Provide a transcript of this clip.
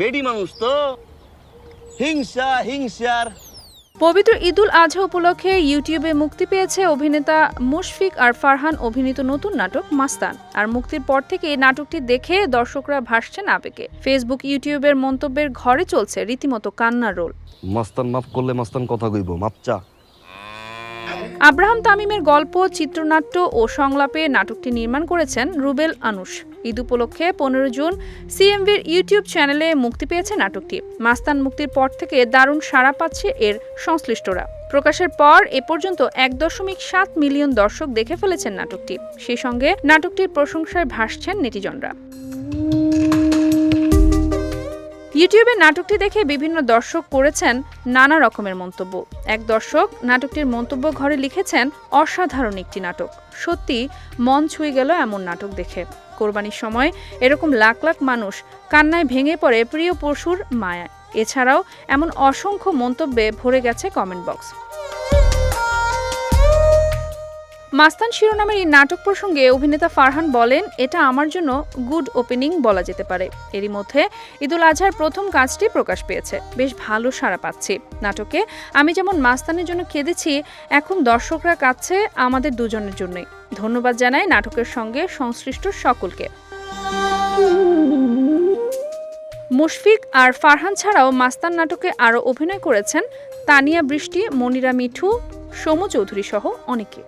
বেডি মানুষ তো। হিংসা হিংসার। পবিত্র ঈদুল আজহা উপলক্ষে ইউটিউবে মুক্তি পেয়েছে অভিনেতা মুশফিক আর ফারহান অভিনীত নতুন নাটক মাস্তান। আর মুক্তির পর থেকে এই নাটকটি দেখে দর্শকরা ভাসছেন আবেগে। ফেসবুক ইউটিউবের মন্তব্যের ঘরে চলছে রীতিমতো কান্নার রোল। মাস্তান মাফ করলে মাস্তান কথা কইব মাপচা আব্রাহাম তামিমের গল্প চিত্রনাট্য ও সংলাপে নাটকটি নির্মাণ করেছেন রুবেল আনুশ ঈদ উপলক্ষে পনেরো জুন সিএমভির ইউটিউব চ্যানেলে মুক্তি পেয়েছে নাটকটি। মাস্তান মুক্তির পর থেকে দারুণ সাড়া পাচ্ছে এর সংশ্লিষ্টরা। প্রকাশের পর এ পর্যন্ত এক দশমিক সাত মিলিয়ন দর্শক দেখে ফেলেছেন নাটকটি। সেই সঙ্গে নাটকটির প্রশংসায় ভাসছেন নেটিজনরা। ইউটিউবে নাটকটি দেখে বিভিন্ন দর্শক করেছেন নানা রকমের মন্তব্য। এক দর্শক নাটকটির মন্তব্য ঘরে লিখেছেন, অসাধারণ একটি নাটক। সত্যি, মন ছুঁয়ে গেল এমন নাটক দেখে। কোরবানির সময় এরকম লাখ লাখ মানুষ কান্নায় ভেঙে পড়ে প্রিয় পশুর মায়া এছাড়াও এমন অসংখ্য মন্তব্যে ভরে গেছে কমেন্ট বক্স। মাস্তান শিরোনামের এই নাটক প্রসঙ্গে অভিনেতা ফারহান বলেন, এটা আমার জন্য গুড ওপেনিং বলা যেতে পারে। এরই মধ্যে ঈদুল আজহার প্রথম কাজটি প্রকাশ পেয়েছে। বেশ ভালো সাড়া পাচ্ছি। নাটকে আমি যেমন মাস্তানের জন্য কেঁদেছি, এখন দর্শকরা কাঁদছে আমাদের দুজনের জন্যই। ধন্যবাদ জানাই নাটকের সঙ্গে সংশ্লিষ্ট সকলকে। মুশফিক আর ফারহান ছাড়াও মাস্তান নাটকে আরও অভিনয় করেছেন তানিয়া বৃষ্টি, মনিরা মিঠু, সৌম্য চৌধুরী সহ অনেকে।